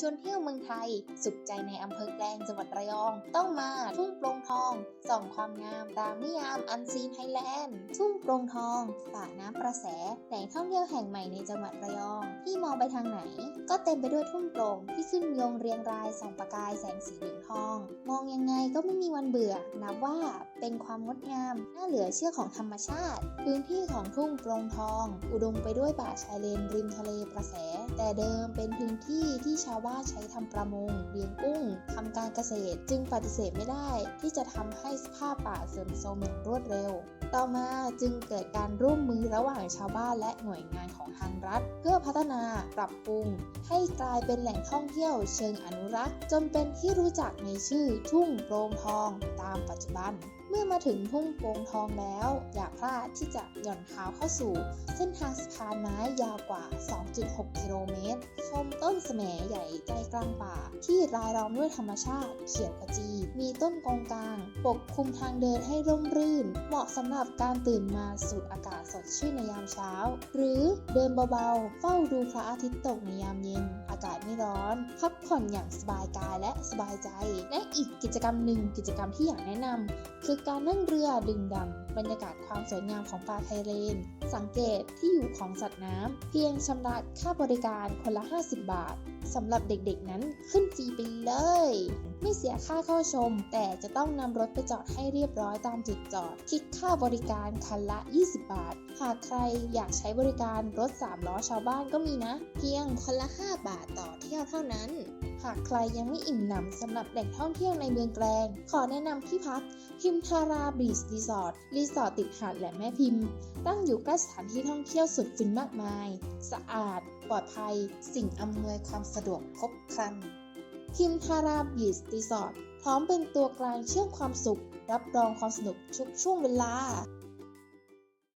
ชวนเที่ยวเมืองไทย สุขใจในอำเภอแกลงจังหวัดระยอง ต้องมาทุ่งโปร่งทองส่องความงามตามนิยามอันซีนไทยแลนด์ทุ่งโปร่งทองปาน้ำประแสแหล่งท่องเที่ยวแห่งใหม่ในจังหวัดระยอง ที่มองไปทางไหน ก็เต็มไปด้วยทุ่งโปร่งที่ขึ้นยงเรียงรายส่องประกายแสงสีเหลืองทอง มองยังไงก็ไม่มีวันเบื่อ นับว่าเป็นความงดงามน่าเหลือเชื่อของธรรมชาติ พื้นที่ของทุ่งโปร่งทอง อุดมไปด้วยป่าชายเลนริมทะเลประแส แต่เดิมเป็นพื้นที่ที่ชาวบ้านใช้ทำประมงเลี้ยงกุ้งทำการเกษตร จึงปฏิเสธไม่ได้ที่จะทำให้สภาพป่าเสื่อมโทรมอย่างรวดเร็ว ต่อมาจึงเกิดการร่วมมือระหว่างชาวบ้านและหน่วยงานของทางรัฐ เพื่อพัฒนาปรับปรุง ให้กลายเป็นแหล่งท่องเที่ยวเชิงอนุรักษ์ จนเป็นที่รู้จักในชื่อทุ่งโปร่งทอง ตามปัจจุบัน เมื่อมาถึงทุ่งโป่งทองแล้ว อย่าพลาดที่จะหย่อนเท้าเข้าสู่ เส้นทางสะพานไม้ยาวกว่า 2.6 กิโลเมตร ชมต้นแสมใหญ่ใจกลางป่า ที่รายล้อมด้วยธรรมชาติเขียวขจี มีต้นกองกลาง ปกคลุมทางเดินให้ร่มรื่น เหมาะสำหรับการตื่นมาสูดอากาศสดชื่นในยามเช้า หรือเดินเบาๆ เฝ้าดูพระอาทิตย์ตกในยามเย็น อากาศไม่ร้อน พักผ่อนอย่างสบายกายและสบายใจ และอีกกิจกรรมหนึ่งกิจกรรมที่อยากแนะนำคือการนั่งเรือดึงดำบรรยากาศความสวยงามของปลาไทเลน สังเกตที่อยู่ของสัตว์น้ำเพียงชำระค่าบริการคนละ 50 บาทสำหรับเด็กๆนั้นขึ้นฟรีไปเลย ไม่เสียค่าเข้าชม แต่จะต้องนำรถไปจอดให้เรียบร้อยตามจุดจอด คิดค่าบริการคันละ 20 บาท หากใครอยากใช้บริการรถ3ล้อชาวบ้านก็มีนะ เพียงคนละ 5 บาทต่อเที่ยวเท่านั้น หากใครยังไม่อิ่มหนำสำหรับแหล่งท่องเที่ยวในเมืองแกลง ขอแนะนำที่พัก พิมทาราบีชรีสอร์ท รีสอร์ทติดหาดแหลมแม่พิมพ์ ตั้งอยู่ใกล้สถานที่ท่องเที่ยวสุดฟินมากมาย สะอาด ปลอดภัย สิ่งอำนวยความสะดวกครบครันพิมทาราบีชรีสอร์ทพร้อมเป็นตัวกลางเชื่อมความสุข รับรองความสนุกทุกช่วงเวลา